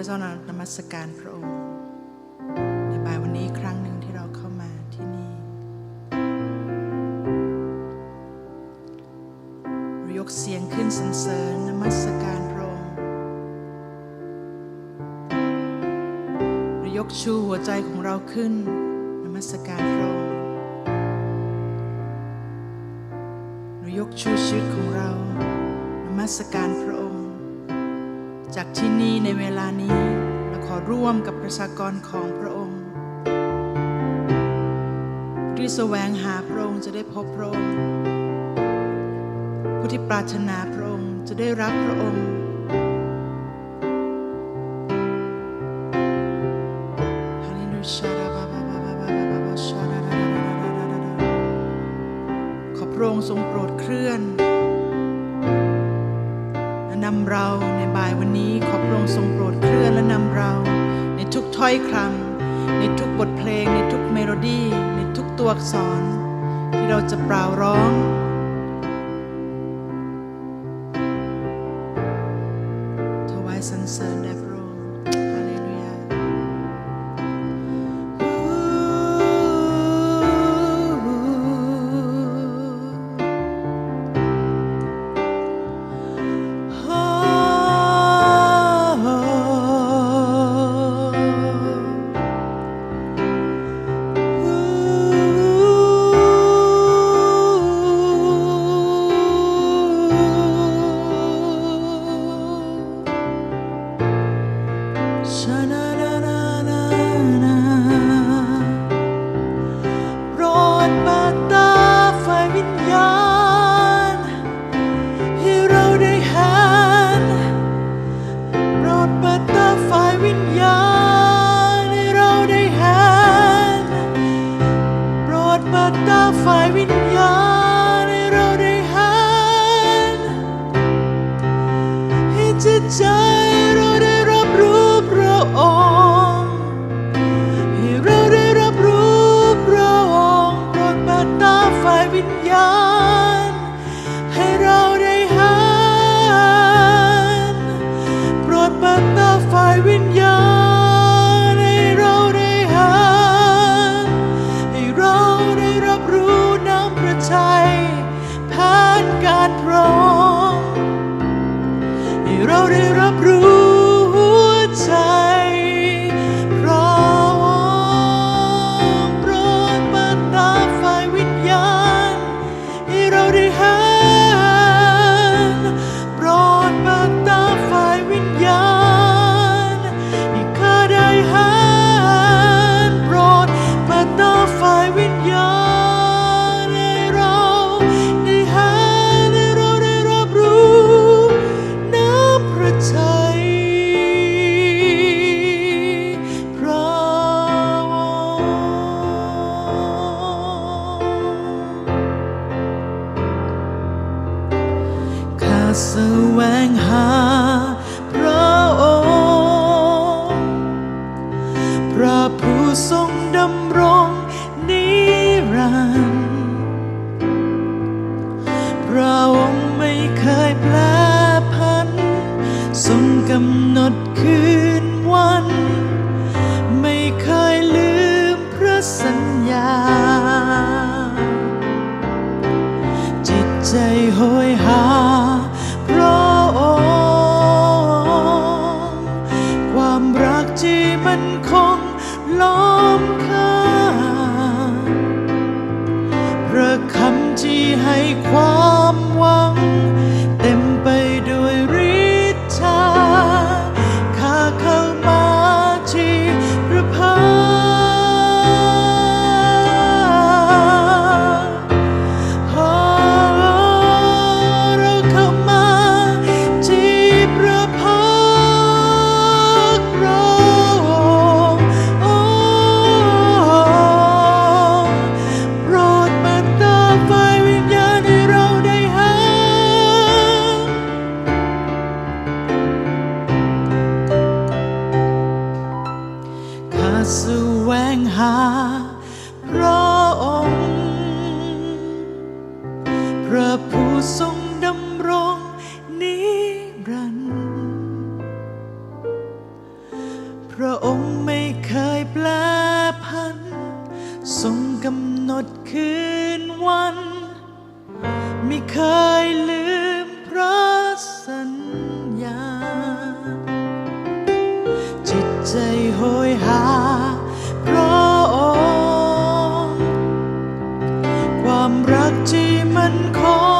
ระเจ้านมัสการพระองค์ในบ่ายวันนี้ครั้งหนึ่งที่เราเข้ามาที่นี่เรยกเสียงขึ้นสรรเสริญนมัสการพระองค์เรยกชูหัวใจของเราขึ้นนมัสการพระองค์เรยกชูชีวิตของเรานมัสการพระองค์ จากที่นี่ในเวลานี้เราขอร่วมกับประชากรของพระองค์ ที่แสวงหาพระองค์จะได้พบพระองค์ ผู้ที่ปรารถนาพระองค์จะได้รับพระองค์ฮาเลลูยาบาบาบาบาบาบาบาชาดาดาดาดาดาดาดาขอพระองค์ทรงโปรดเคลื่อนำเราในบ่ายวันนี้ขอพระองค์ทรงโปรดเคลื่อนและนำเรา ในทุกถ้อยคำในทุกบทเพลง ในทุกเมโลดี้ ในทุกตัวอักษร ที่เราจะเปล่าร้องานการพร้อมให้เราได้รับรู้หัวใจ กำหนดคือ แสวงหา ความรักที่มันคง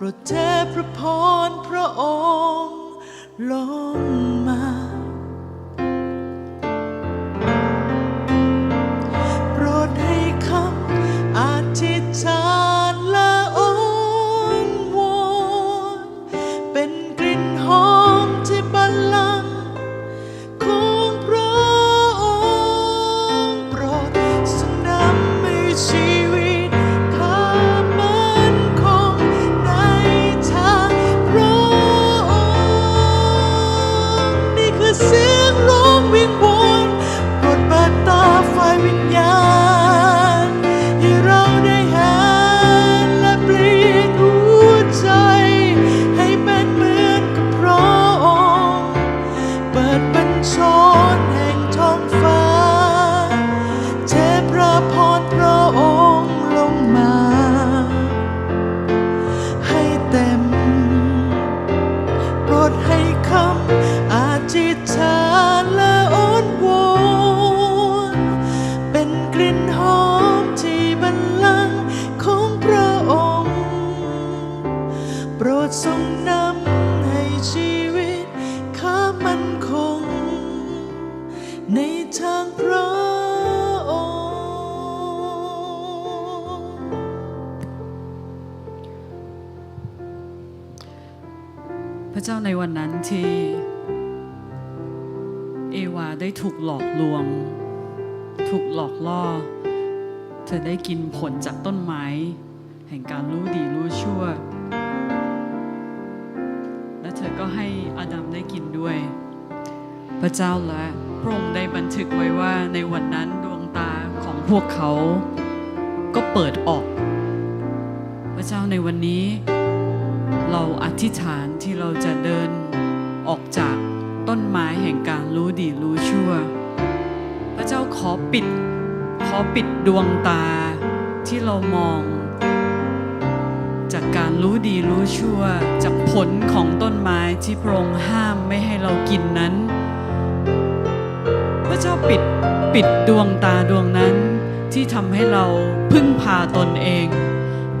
โปรดเทพระพรพระองค์ลง ในวันนั้นที่เอวาได้ถูกหลอกลวง ถูกหลอกล่อ เธอได้กินผลจากต้นไม้ แห่งการรู้ดีรู้ชั่ว และเธอก็ให้อาดัมได้กินด้วย พระเจ้าและพระองค์ได้บันทึกไว้ว่าในวันนั้นดวงตาของพวกเขาก็เปิดออก พระเจ้าในวันนี้ เราอธิษฐานที่เราจะเดินออกจากต้นไม้แห่งการรู้ดีรู้ชั่ว พระเจ้าขอปิด ขอปิดดวงตาที่เรามอง จากการรู้ดีรู้ชั่ว จากผลของต้นไม้ที่พระองค์ห้ามไม่ให้เรากินนั้น พระเจ้าปิดปิดดวงตาดวงนั้นที่ทำให้เราพึ่งพาตนเอง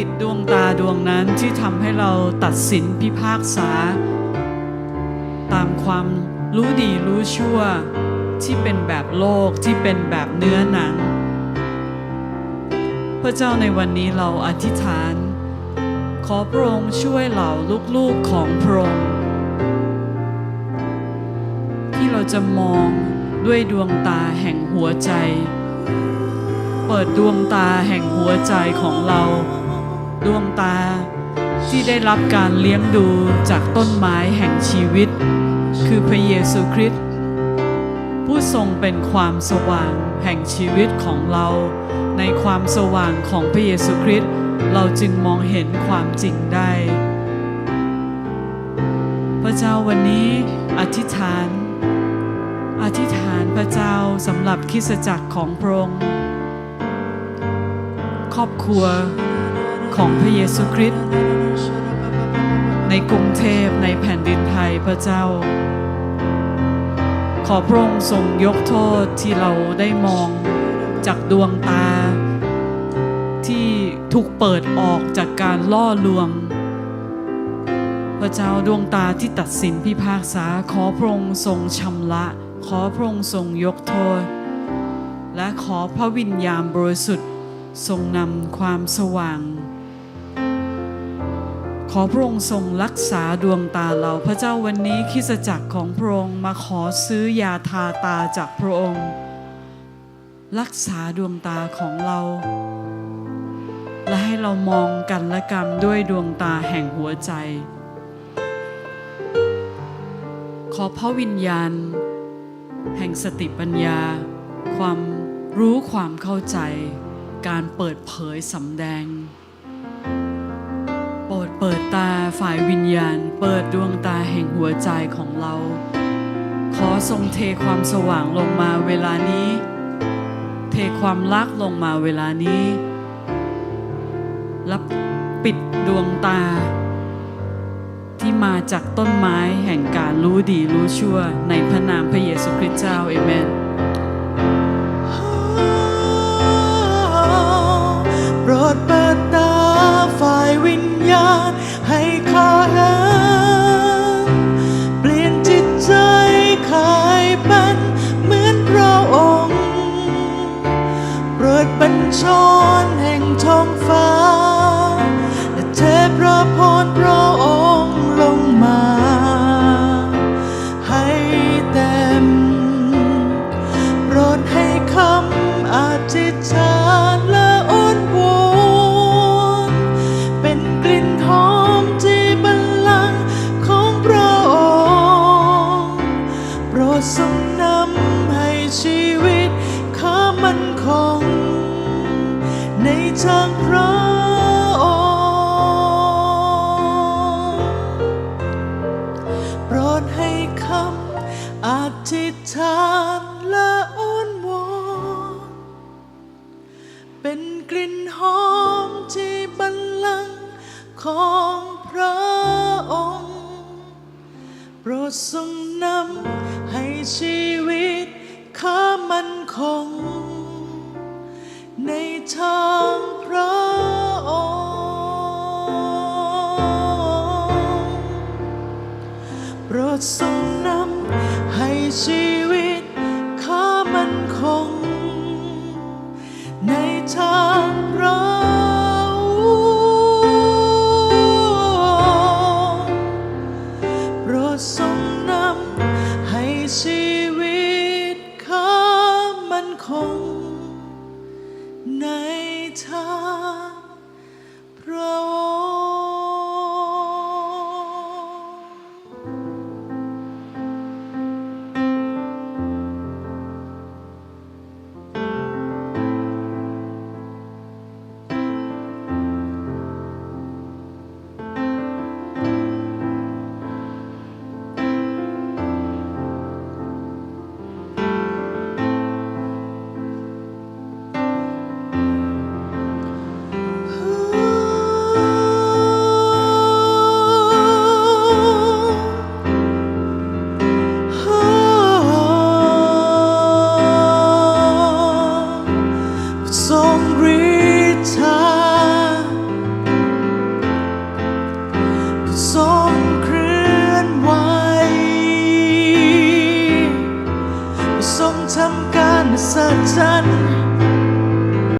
ปิดดวงตาดวงนั้นที่ทำให้เราตัดสินพิพากษา ตามความรู้ดีรู้ชั่วที่เป็นแบบโลกที่เป็นแบบเนื้อหนัง พระเจ้าในวันนี้เราอธิษฐาน ขอพระองค์ช่วยเหล่าลูกๆของพระองค์ที่เราจะมองด้วยดวงตาแห่งหัวใจ เปิดดวงตาแห่งหัวใจของเรา ดวงตา ที่ได้รับการเลี้ยงดูจากต้นไม้แห่งชีวิต คือพระเยซูคริสต์ผู้ทรงเป็นความสว่างแห่งชีวิตของเรา ในความสว่างของพระเยซูคริสต์เราจึงมองเห็นความจริงได้ พระเจ้าวันนี้อธิษฐาน อธิษฐานพระเจ้าสำหรับคิสจักรของพระองค์ครอบครัว ของพระเยซูคริสต์ในกรุงเทพในแผ่นดินไทยพระเจ้า ขอพระองค์ทรงยกโทษที่เราได้มองจากดวงตา ที่ถูกเปิดออกจากการล่อลวง พระเจ้าดวงตาที่ตัดสินพิพากษา ขอพระองค์ทรงชำระ ขอพระองค์ทรงยกโทษ และขอพระวิญญาณบริสุทธิ์ทรงนำความสว่าง ขอพระองค์ทรงรักษาดวงตาเรา พระเจ้าวันนี้คิสจักรของพระองค์มาขอซื้อยาทาตาจากพระองค์ รักษาดวงตาของเรา และให้เรามองกันและกันด้วยดวงตาแห่งหัวใจ ขอพระวิญญาณ แห่งสติปัญญา ความรู้ความเข้าใจ การเปิดเผยสำแดง ฝ่ายวิญญาณ เปิดดวงตาแห่งหัวใจของเรา ขอทรงเทความสว่างลงมาเวลานี้ เทความรักลงมาเวลานี้ และปิดดวงตา ที่มาจากต้นไม้แห่งการรู้ดีรู้ชั่วในพระนามพระเยซูคริสต์เจ้าเอเมน ดส่งนำให้ชีวิตข้ามันคง ในทางพระองค์โปรดส่งนำให้ชีำ